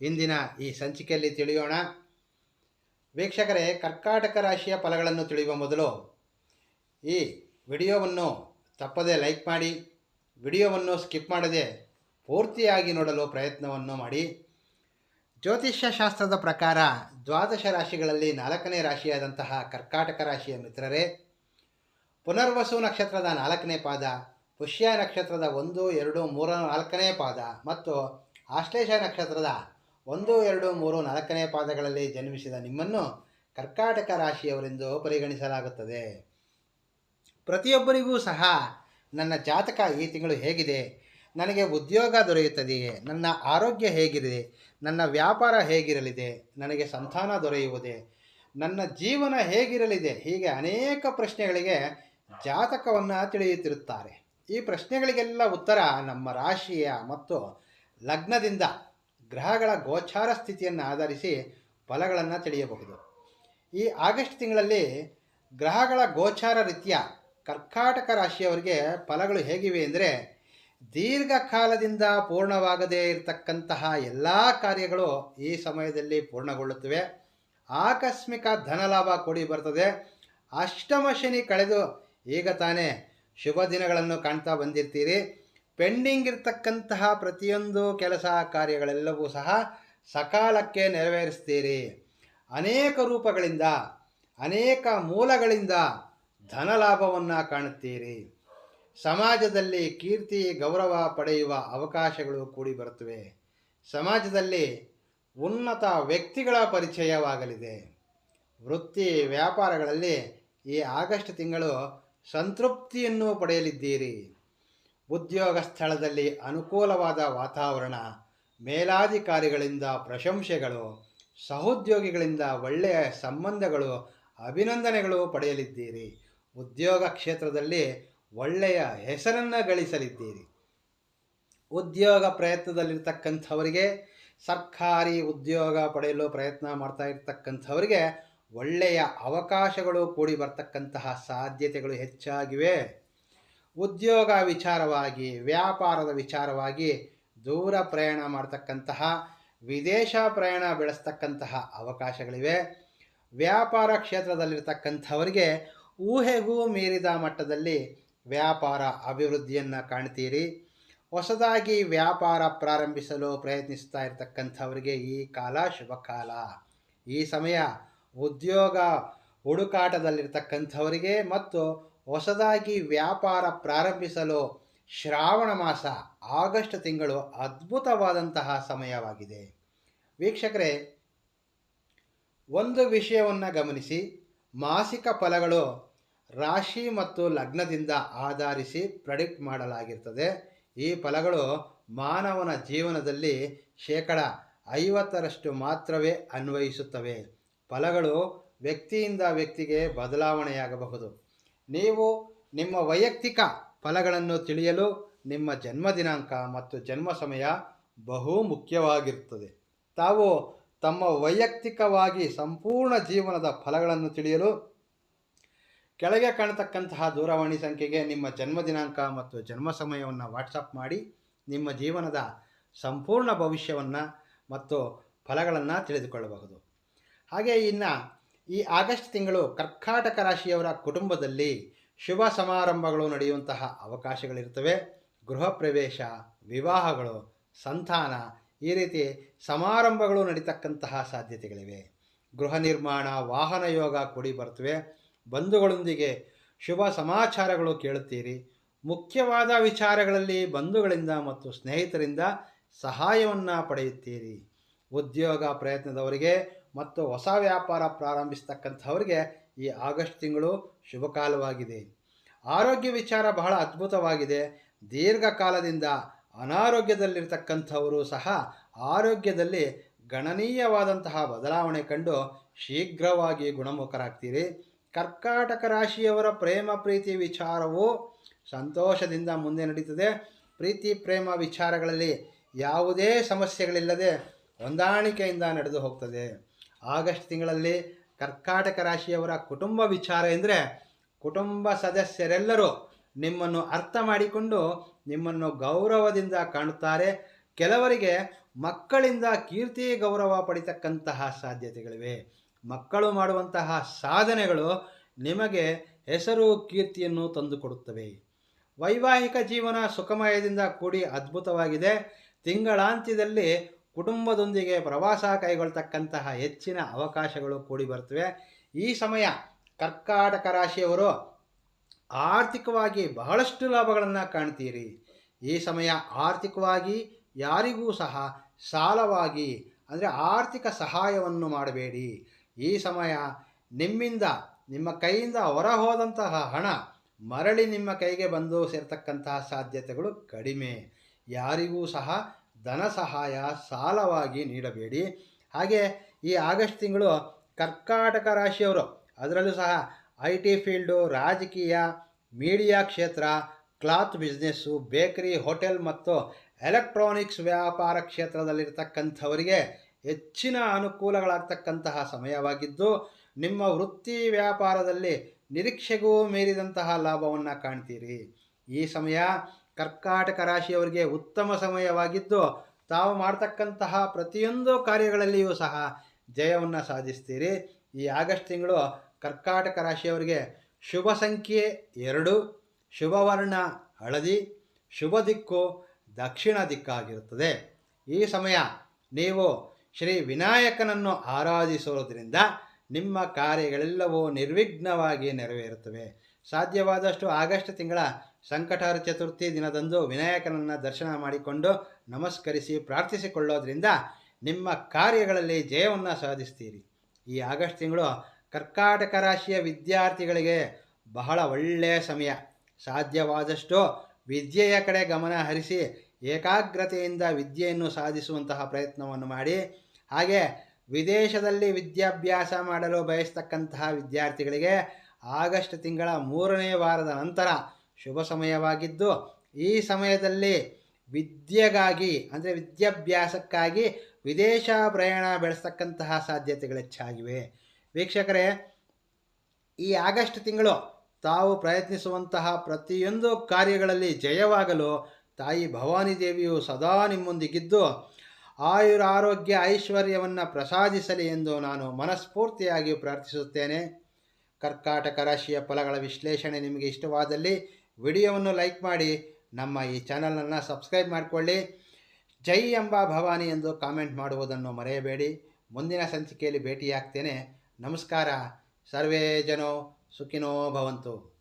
ಇಂದಿನ ಈ ಸಂಚಿಕೆಯಲ್ಲಿ ತಿಳಿಯೋಣ. ವೀಕ್ಷಕರೇ, ಕರ್ಕಾಟಕ ರಾಶಿಯ ಫಲಗಳನ್ನು ತಿಳಿಯುವ ಮೊದಲು ಈ ವಿಡಿಯೋವನ್ನು ತಪ್ಪದೇ ಲೈಕ್ ಮಾಡಿ, ವಿಡಿಯೋವನ್ನು ಸ್ಕಿಪ್ ಮಾಡದೆ ಪೂರ್ತಿಯಾಗಿ ನೋಡಲು ಪ್ರಯತ್ನವನ್ನು ಮಾಡಿ. ಜ್ಯೋತಿಷ್ಯ ಶಾಸ್ತ್ರದ ಪ್ರಕಾರ ದ್ವಾದಶ ರಾಶಿಗಳಲ್ಲಿ ನಾಲ್ಕನೇ ರಾಶಿಯಾದಂತಹ ಕರ್ಕಾಟಕ ರಾಶಿಯ ಮಿತ್ರರೇ, ಪುನರ್ವಸು ನಕ್ಷತ್ರದ ನಾಲ್ಕನೇ ಪಾದ, ಪುಷ್ಯ ನಕ್ಷತ್ರದ ಒಂದು, ಎರಡು, ಮೂರ, ನಾಲ್ಕನೇ ಪಾದ ಮತ್ತು ಆಶ್ಲೇಷ ನಕ್ಷತ್ರದ ಒಂದು, ಎರಡು, ಮೂರು, ನಾಲ್ಕನೇ ಪಾದಗಳಲ್ಲಿ ಜನ್ಮಿಸಿದ ನಿಮ್ಮನ್ನು ಕರ್ಕಾಟಕ ರಾಶಿಯವರೆಂದು ಪರಿಗಣಿಸಲಾಗುತ್ತದೆ. ಪ್ರತಿಯೊಬ್ಬರಿಗೂ ಸಹ ನನ್ನ ಜಾತಕ ಈ ತಿಂಗಳು ಹೇಗಿದೆ? ನನಗೆ ಉದ್ಯೋಗ ದೊರೆಯುತ್ತದೆಯೇ? ನನ್ನ ಆರೋಗ್ಯ ಹೇಗಿದೆ? ನನ್ನ ವ್ಯಾಪಾರ ಹೇಗಿರಲಿದೆ? ನನಗೆ ಸಂತಾನ ದೊರೆಯುವುದೇ? ನನ್ನ ಜೀವನ ಹೇಗಿರಲಿದೆ? ಹೀಗೆ ಅನೇಕ ಪ್ರಶ್ನೆಗಳಿಗೆ ಜಾತಕವನ್ನು ತಿಳಿಯುತ್ತಿರುತ್ತಾರೆ. ಈ ಪ್ರಶ್ನೆಗಳಿಗೆಲ್ಲ ಉತ್ತರ ನಮ್ಮ ರಾಶಿಯ ಮತ್ತು ಲಗ್ನದಿಂದ. ಗ್ರಹಗಳ ಗೋಚಾರ ಸ್ಥಿತಿಯನ್ನು ಆಧರಿಸಿ ಫಲಗಳನ್ನು ತಿಳಿಯಬಹುದು. ಈ ಆಗಸ್ಟ್ ತಿಂಗಳಲ್ಲಿ ಗ್ರಹಗಳ ಗೋಚಾರ ರೀತಿಯ ಕರ್ಕಾಟಕ ರಾಶಿಯವರಿಗೆ ಫಲಗಳು ಹೇಗಿವೆ ಅಂದರೆ ದೀರ್ಘಕಾಲದಿಂದ ಪೂರ್ಣವಾಗದೇ ಇರತಕ್ಕಂತಹ ಎಲ್ಲ ಕಾರ್ಯಗಳು ಈ ಸಮಯದಲ್ಲಿ ಪೂರ್ಣಗೊಳ್ಳುತ್ತವೆ. ಆಕಸ್ಮಿಕ ಧನಲಾಭ ಕೂಡಿ ಬರ್ತದೆ. ಅಷ್ಟಮ ಶನಿ ಕಳೆದು ಈಗ ತಾನೇ ಶುಭ ದಿನಗಳನ್ನು ಕಾಣ್ತಾ ಬಂದಿರ್ತೀರಿ. ಪೆಂಡಿಂಗ್ ಇರತಕ್ಕಂತಹ ಪ್ರತಿಯೊಂದು ಕೆಲಸ ಕಾರ್ಯಗಳೆಲ್ಲವೂ ಸಹ ಸಕಾಲಕ್ಕೆ ನೆರವೇರಿಸ್ತೀರಿ. ಅನೇಕ ರೂಪಗಳಿಂದ, ಅನೇಕ ಮೂಲಗಳಿಂದ ಧನಲಾಭವನ್ನು ಕಾಣುತ್ತೀರಿ. ಸಮಾಜದಲ್ಲಿ ಕೀರ್ತಿ, ಗೌರವ ಪಡೆಯುವ ಅವಕಾಶಗಳು ಕೂಡಿ ಬರುತ್ತವೆ. ಸಮಾಜದಲ್ಲಿ ಉನ್ನತ ವ್ಯಕ್ತಿಗಳ ಪರಿಚಯವಾಗಲಿದೆ. ವೃತ್ತಿ ವ್ಯಾಪಾರಗಳಲ್ಲಿ ಈ ಆಗಸ್ಟ್ ತಿಂಗಳು ಸಂತೃಪ್ತಿಯನ್ನು ಪಡೆಯಲಿದ್ದೀರಿ. ಉದ್ಯೋಗ ಸ್ಥಳದಲ್ಲಿ ಅನುಕೂಲವಾದ ವಾತಾವರಣ, ಮೇಲಾಧಿಕಾರಿಗಳಿಂದ ಪ್ರಶಂಸೆಗಳು, ಸಹೋದ್ಯೋಗಿಗಳಿಂದ ಒಳ್ಳೆಯ ಸಂಬಂಧಗಳು, ಅಭಿನಂದನೆಗಳು ಪಡೆಯಲಿದ್ದೀರಿ. ಉದ್ಯೋಗ ಕ್ಷೇತ್ರದಲ್ಲಿ ಒಳ್ಳೆಯ ಹೆಸರನ್ನು ಗಳಿಸಲಿದ್ದೀರಿ. ಉದ್ಯೋಗ ಪ್ರಯತ್ನದಲ್ಲಿರ್ತಕ್ಕಂಥವರಿಗೆ, ಸರ್ಕಾರಿ ಉದ್ಯೋಗ ಪಡೆಯಲು ಪ್ರಯತ್ನ ಮಾಡ್ತಾ ಇರ್ತಕ್ಕಂಥವರಿಗೆ ಒಳ್ಳೆಯ ಅವಕಾಶಗಳು ಕೂಡಿ ಬರ್ತಕ್ಕಂತಹ ಸಾಧ್ಯತೆಗಳು ಹೆಚ್ಚಾಗಿವೆ. ಉದ್ಯೋಗ ವಿಚಾರವಾಗಿ, ವ್ಯಾಪಾರದ ವಿಚಾರವಾಗಿ ದೂರ ಪ್ರಯಾಣ ಮಾಡ್ತಕ್ಕಂತಹ, ವಿದೇಶ ಪ್ರಯಾಣ ಬೆಳೆಸ್ತಕ್ಕಂತಹ ಅವಕಾಶಗಳಿವೆ. ವ್ಯಾಪಾರ ಕ್ಷೇತ್ರದಲ್ಲಿರ್ತಕ್ಕಂಥವರಿಗೆ ಊಹೆಗೂ ಮೀರಿದ ಮಟ್ಟದಲ್ಲಿ ವ್ಯಾಪಾರ ಅಭಿವೃದ್ಧಿಯನ್ನು ಕಾಣ್ತೀರಿ. ಹೊಸದಾಗಿ ವ್ಯಾಪಾರ ಪ್ರಾರಂಭಿಸಲು ಪ್ರಯತ್ನಿಸ್ತಾ ಇರತಕ್ಕಂಥವರಿಗೆ ಈ ಕಾಲ ಶುಭಕಾಲ. ಈ ಸಮಯ ಉದ್ಯೋಗ ಹುಡುಕಾಟದಲ್ಲಿರ್ತಕ್ಕಂಥವರಿಗೆ ಮತ್ತು ಹೊಸದಾಗಿ ವ್ಯಾಪಾರ ಪ್ರಾರಂಭಿಸಲು ಶ್ರಾವಣ ಮಾಸ ಆಗಸ್ಟ್ ತಿಂಗಳು ಅದ್ಭುತವಾದಂತಹ ಸಮಯವಾಗಿದೆ. ವೀಕ್ಷಕರೇ, ಒಂದು ವಿಷಯವನ್ನು ಗಮನಿಸಿ, ಮಾಸಿಕ ಫಲಗಳು ರಾಶಿ ಮತ್ತು ಲಗ್ನದಿಂದ ಆಧರಿಸಿ ಪ್ರೆಡಿಕ್ಟ್ ಮಾಡಲಾಗಿರ್ತದೆ. ಈ ಫಲಗಳು ಮಾನವನ ಜೀವನದಲ್ಲಿ ಶೇಕಡ ಐವತ್ತರಷ್ಟು ಮಾತ್ರವೇ ಅನ್ವಯಿಸುತ್ತವೆ. ಫಲಗಳು ವ್ಯಕ್ತಿಯಿಂದ ವ್ಯಕ್ತಿಗೆ ಬದಲಾವಣೆಯಾಗಬಹುದು. ನೀವು ನಿಮ್ಮ ವೈಯಕ್ತಿಕ ಫಲಗಳನ್ನು ತಿಳಿಯಲು ನಿಮ್ಮ ಜನ್ಮ ದಿನಾಂಕ ಮತ್ತು ಜನ್ಮ ಸಮಯ ಬಹು ಮುಖ್ಯವಾಗಿರುತ್ತದೆ. ತಾವು ತಮ್ಮ ವೈಯಕ್ತಿಕವಾಗಿ ಸಂಪೂರ್ಣ ಜೀವನದ ಫಲಗಳನ್ನು ತಿಳಿಯಲು ಕೆಳಗೆ ಕಾಣತಕ್ಕಂತಹ ದೂರವಾಣಿ ಸಂಖ್ಯೆಗೆ ನಿಮ್ಮ ಜನ್ಮ ದಿನಾಂಕ ಮತ್ತು ಜನ್ಮ ಸಮಯವನ್ನು ವಾಟ್ಸಪ್ ಮಾಡಿ, ನಿಮ್ಮ ಜೀವನದ ಸಂಪೂರ್ಣ ಭವಿಷ್ಯವನ್ನು ಮತ್ತು ಫಲಗಳನ್ನು ತಿಳಿದುಕೊಳ್ಳಬಹುದು. ಹಾಗೆ ಇನ್ನು ಈ ಆಗಸ್ಟ್ ತಿಂಗಳು ಕರ್ಕಾಟಕ ರಾಶಿಯವರ ಕುಟುಂಬದಲ್ಲಿ ಶುಭ ಸಮಾರಂಭಗಳು ನಡೆಯುವಂತಹ ಅವಕಾಶಗಳಿರ್ತವೆ ಗೃಹ ಪ್ರವೇಶ, ವಿವಾಹಗಳು, ಸಂತಾನ ಈ ರೀತಿ ಸಮಾರಂಭಗಳು ನಡೀತಕ್ಕಂತಹ ಸಾಧ್ಯತೆಗಳಿವೆ. ಗೃಹ ನಿರ್ಮಾಣ, ವಾಹನ ಯೋಗ ಕೂಡಿ ಬರ್ತವೆ ಬಂಧುಗಳೊಂದಿಗೆ ಶುಭ ಸಮಾಚಾರಗಳು ಕೇಳುತ್ತೀರಿ. ಮುಖ್ಯವಾದ ವಿಚಾರಗಳಲ್ಲಿ ಬಂಧುಗಳಿಂದ ಮತ್ತು ಸ್ನೇಹಿತರಿಂದ ಸಹಾಯವನ್ನು ಪಡೆಯುತ್ತೀರಿ. ಉದ್ಯೋಗ ಪ್ರಯತ್ನದವರಿಗೆ ಮತ್ತು ಹೊಸ ವ್ಯಾಪಾರ ಪ್ರಾರಂಭಿಸ್ತಕ್ಕಂಥವ್ರಿಗೆ ಈ ಆಗಸ್ಟ್ ತಿಂಗಳು ಶುಭಕಾಲವಾಗಿದೆ. ಆರೋಗ್ಯ ವಿಚಾರ ಬಹಳ ಅದ್ಭುತವಾಗಿದೆ. ದೀರ್ಘಕಾಲದಿಂದ ಅನಾರೋಗ್ಯದಲ್ಲಿರ್ತಕ್ಕಂಥವರು ಸಹ ಆರೋಗ್ಯದಲ್ಲಿ ಗಣನೀಯವಾದಂತಹ ಬದಲಾವಣೆ ಕಂಡು ಶೀಘ್ರವಾಗಿ ಗುಣಮುಖರಾಗ್ತೀರಿ. ಕರ್ಕಾಟಕ ರಾಶಿಯವರ ಪ್ರೇಮ, ಪ್ರೀತಿ ವಿಚಾರವು ಸಂತೋಷದಿಂದ ಮುಂದೆ ನಡೀತದೆ. ಪ್ರೀತಿ, ಪ್ರೇಮ ವಿಚಾರಗಳಲ್ಲಿ ಯಾವುದೇ ಸಮಸ್ಯೆಗಳಿಲ್ಲದೆ ಹೊಂದಾಣಿಕೆಯಿಂದ ನಡೆದು ಹೋಗ್ತದೆ. ಆಗಸ್ಟ್ ತಿಂಗಳಲ್ಲಿ ಕರ್ಕಾಟಕ ರಾಶಿಯವರ ಕುಟುಂಬ ವಿಚಾರ ಎಂದರೆ ಕುಟುಂಬ ಸದಸ್ಯರೆಲ್ಲರೂ ನಿಮ್ಮನ್ನು ಅರ್ಥ ಮಾಡಿಕೊಂಡು ನಿಮ್ಮನ್ನು ಗೌರವದಿಂದ ಕಾಣುತ್ತಾರೆ. ಕೆಲವರಿಗೆ ಮಕ್ಕಳಿಂದ ಕೀರ್ತಿ ಗೌರವ ಪಡಿತಕ್ಕಂತಹ ಸಾಧ್ಯತೆಗಳಿವೆ. ಮಕ್ಕಳು ಮಾಡುವಂತಹ ಸಾಧನೆಗಳು ನಿಮಗೆ ಹೆಸರು ಕೀರ್ತಿಯನ್ನು ತಂದುಕೊಡುತ್ತವೆ. ವೈವಾಹಿಕ ಜೀವನ ಸುಖಮಯದಿಂದ ಕೂಡಿ ಅದ್ಭುತವಾಗಿದೆ. ತಿಂಗಳಾಂತ್ಯದಲ್ಲಿ ಕುಟುಂಬದೊಂದಿಗೆ ಪ್ರವಾಸ ಕೈಗೊಳ್ತಕ್ಕಂತಹ ಹೆಚ್ಚಿನ ಅವಕಾಶಗಳು ಕೂಡಿ ಬರ್ತವೆ ಈ ಸಮಯ ಕರ್ಕಾಟಕ ರಾಶಿಯವರು ಆರ್ಥಿಕವಾಗಿ ಬಹಳಷ್ಟು ಲಾಭಗಳನ್ನು ಕಾಣ್ತೀರಿ. ಈ ಸಮಯ ಆರ್ಥಿಕವಾಗಿ ಯಾರಿಗೂ ಸಹ ಸಾಲವಾಗಿ, ಅಂದರೆ ಆರ್ಥಿಕ ಸಹಾಯವನ್ನು ಮಾಡಬೇಡಿ. ಈ ಸಮಯ ನಿಮ್ಮಿಂದ, ನಿಮ್ಮ ಕೈಯಿಂದ ಹೊರ ಹೋದಂತಹ ಹಣ ಮರಳಿ ನಿಮ್ಮ ಕೈಗೆ ಬಂದು ಸೇರ್ತಕ್ಕಂತಹ ಸಾಧ್ಯತೆಗಳು ಕಡಿಮೆ. ಯಾರಿಗೂ ಸಹ ಧನ ಸಹಾಯ ಸಾಲವಾಗಿ ನೀಡಬೇಡಿ. ಹಾಗೆ ಈ ಆಗಸ್ಟ್ ತಿಂಗಳು ಕರ್ಕಾಟಕ ರಾಶಿಯವರು, ಅದರಲ್ಲೂ ಸಹ ಐ ಟಿ ಫೀಲ್ಡು, ರಾಜಕೀಯ, ಮೀಡಿಯಾ ಕ್ಷೇತ್ರ, ಕ್ಲಾತ್ ಬಿಸ್ನೆಸ್ಸು ಬೇಕರಿ, ಹೋಟೆಲ್ ಮತ್ತು ಎಲೆಕ್ಟ್ರಾನಿಕ್ಸ್ ವ್ಯಾಪಾರ ಕ್ಷೇತ್ರದಲ್ಲಿರ್ತಕ್ಕಂಥವರಿಗೆ ಹೆಚ್ಚಿನ ಅನುಕೂಲಗಳಾಗ್ತಕ್ಕಂತಹ ಸಮಯವಾಗಿದ್ದು, ನಿಮ್ಮ ವೃತ್ತಿ ವ್ಯಾಪಾರದಲ್ಲಿ ನಿರೀಕ್ಷೆಗೂ ಮೀರಿದಂತಹ ಲಾಭವನ್ನು ಕಾಣ್ತೀರಿ. ಈ ಸಮಯ ಕರ್ಕಾಟಕ ರಾಶಿಯವರಿಗೆ ಉತ್ತಮ ಸಮಯವಾಗಿದ್ದು, ತಾವು ಮಾಡ್ತಕ್ಕಂತಹ ಪ್ರತಿಯೊಂದು ಕಾರ್ಯಗಳಲ್ಲಿಯೂ ಸಹ ಜಯವನ್ನು ಸಾಧಿಸ್ತೀರಿ. ಈ ಆಗಸ್ಟ್ ತಿಂಗಳು ಕರ್ಕಾಟಕ ರಾಶಿಯವರಿಗೆ ಶುಭ ಸಂಖ್ಯೆ ಎರಡು, ಶುಭವರ್ಣ ಹಳದಿ, ಶುಭ ದಿಕ್ಕು ದಕ್ಷಿಣ ದಿಕ್ಕಾಗಿರುತ್ತದೆ. ಈ ಸಮಯ ನೀವು ಶ್ರೀ ವಿನಾಯಕನನ್ನು ಆರಾಧಿಸುವುದರಿಂದ ನಿಮ್ಮ ಕಾರ್ಯಗಳೆಲ್ಲವೂ ನಿರ್ವಿಘ್ನವಾಗಿ ನೆರವೇರುತ್ತವೆ. ಸಾಧ್ಯವಾದಷ್ಟು ಆಗಸ್ಟ್ ತಿಂಗಳ ಸಂಕಟಾರ ಚತುರ್ಥಿ ದಿನದಂದು ವಿನಾಯಕನನ್ನು ದರ್ಶನ ಮಾಡಿಕೊಂಡು ನಮಸ್ಕರಿಸಿ ಪ್ರಾರ್ಥಿಸಿಕೊಳ್ಳೋದ್ರಿಂದ ನಿಮ್ಮ ಕಾರ್ಯಗಳಲ್ಲಿ ಜಯವನ್ನು ಸಾಧಿಸ್ತೀರಿ. ಈ ಆಗಸ್ಟ್ ತಿಂಗಳು ಕರ್ಕಾಟಕ ರಾಶಿಯ ವಿದ್ಯಾರ್ಥಿಗಳಿಗೆ ಬಹಳ ಒಳ್ಳೆಯ ಸಮಯ. ಸಾಧ್ಯವಾದಷ್ಟು ವಿದ್ಯೆಯ ಕಡೆ ಗಮನ ಹರಿಸಿ ಏಕಾಗ್ರತೆಯಿಂದ ವಿದ್ಯೆಯನ್ನು ಸಾಧಿಸುವಂತಹ ಪ್ರಯತ್ನವನ್ನು ಮಾಡಿ. ಹಾಗೆ ವಿದೇಶದಲ್ಲಿ ವಿದ್ಯಾಭ್ಯಾಸ ಮಾಡಲು ಬಯಸ್ತಕ್ಕಂತಹ ವಿದ್ಯಾರ್ಥಿಗಳಿಗೆ ಆಗಸ್ಟ್ ತಿಂಗಳ ಮೂರನೇ ವಾರದ ನಂತರ ಶುಭ ಸಮಯವಾಗಿದ್ದು, ಈ ಸಮಯದಲ್ಲಿ ವಿದ್ಯೆಗಾಗಿ, ಅಂದರೆ ವಿದ್ಯಾಭ್ಯಾಸಕ್ಕಾಗಿ ವಿದೇಶ ಪ್ರಯಾಣ ಬೆಳೆಸ್ತಕ್ಕಂತಹ ಸಾಧ್ಯತೆಗಳು ಹೆಚ್ಚಾಗಿವೆ. ವೀಕ್ಷಕರೇ, ಈ ಆಗಸ್ಟ್ ತಿಂಗಳು ತಾವು ಪ್ರಯತ್ನಿಸುವಂತಹ ಪ್ರತಿಯೊಂದು ಕಾರ್ಯಗಳಲ್ಲಿ ಜಯವಾಗಲು ತಾಯಿ ಭವಾನಿ ದೇವಿಯು ಸದಾ ನಿಮ್ಮೊಂದಿಗಿದ್ದು, ಆಯುರಾರೋಗ್ಯ ಐಶ್ವರ್ಯವನ್ನು ಪ್ರಸಾದಿಸಲಿ ಎಂದು ನಾನು ಮನಸ್ಫೂರ್ತಿಯಾಗಿ ಪ್ರಾರ್ಥಿಸುತ್ತೇನೆ. ಕರ್ಕಾಟಕ ರಾಶಿಯ ಫಲಗಳ ವಿಶ್ಲೇಷಣೆ ನಿಮಗೆ ಇಷ್ಟವಾದಲ್ಲಿ ವಿಡಿಯೋವನ್ನು ಲೈಕ್ ಮಾಡಿ, ನಮ್ಮ ಈ ಚಾನಲನ್ನು ಸಬ್ಸ್ಕ್ರೈಬ್ ಮಾಡಿಕೊಳ್ಳಿ. ಜೈ ಎಂಬ ಭವಾನಿ ಎಂದು ಕಾಮೆಂಟ್ ಮಾಡುವುದನ್ನು ಮರೆಯಬೇಡಿ. ಮುಂದಿನ ಸಂಚಿಕೆಯಲ್ಲಿ ಭೇಟಿಯಾಗ್ತೇನೆ. ನಮಸ್ಕಾರ. ಸರ್ವೇ ಜನೋ ಸುಖಿನೋ ಭವಂತು.